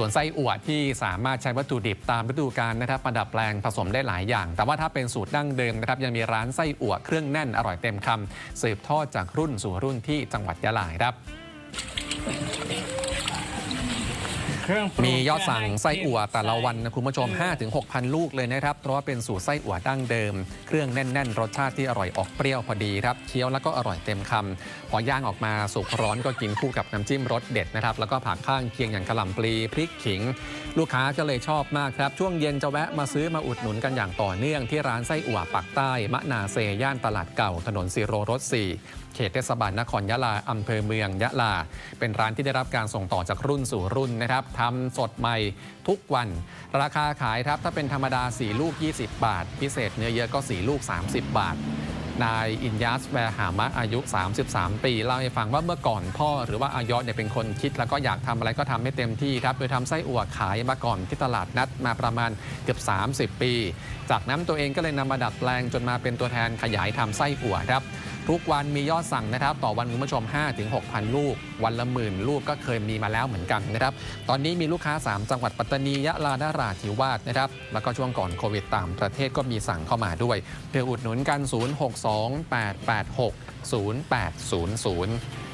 ส่วนไส้อั่วที่สามารถใช้วัตถุดิบตามฤดูกาลนะครับประดับแปลงผสมได้หลายอย่าง แต่ว่าถ้าเป็นสูตรดั้งเดิมนะครับยังมีร้านไส้อั่วเครื่องแน่นอร่อยเต็มคำสืบทอดจากรุ่นสู่รุ่นที่จังหวัดยะลาครับ มียอดสั่งไส้อั่วแต่ละวันนะคุณผู้ชมใส่5-6,000 ลูกเลยนะครับ เพราะว่าเป็นสูตรไส้อั่วดั้งเดิม เครื่องแน่น ๆ รสชาติที่อร่อยออกเปรี้ยวพอดีครับ เคี้ยวแล้วก็อร่อยเต็มคำ พอย่างออกมาสุกร้อนก็กินคู่กับน้ำจิ้มรสเด็ดนะครับ แล้วก็ผักข้างเคียงอย่างกะหล่ำปลีพริกขิง ลูกค้าก็เลยชอบมากครับ ช่วงเย็นจะแวะมาซื้อมาอุดหนุนกันอย่างต่อเนื่องที่ร้านไส้อั่วปักใต้มะนาเซย่านตลาดเก่าถนนสีโรรส4เขตเทศบาลนครยะลาอำเภอเมืองยะลา เป็นร้านที่ได้รับการส่งต่อจากรุ่นสู่รุ่นนะครับทำสดใหม่ทุกวัน ราคาขายครับถ้าเป็นธรรมดา 4 ลูก 20 บาท พิเศษเนื้อเยอะก็ 4 ลูก 30 บาท นายอินยัสแวร์หามะอายุ 33 ปีเล่าให้ฟังว่าเมื่อก่อนพ่อหรือว่าอายอดเนี่ยเป็นคนคิด แล้วก็อยากทำอะไรก็ทำให้เต็มที่ครับ โดยทำไส้อั่วขายมาก่อนที่ตลาดนัดมาประมาณเกือบ 30 ปี จากนั้นตัวเองก็เลยนำมาดัดแปลงจนมาเป็นตัวแทนขยายทำไส้อั่วครับ ทุกวันมียอดสั่งนะครับ ต่อวันคุณผู้ชม5-6,000 ลูก วันละหมื่นลูกก็เคยมีมาแล้วเหมือนกันนะครับ ตอนนี้มีลูกค้า 3 จังหวัดปัตตานียะลานราธิวาสนะครับ แล้วก็ช่วงก่อนโควิดต่างประเทศก็มีสั่งเข้ามาด้วยเพื่ออุดหนุนกัน 062 886 0800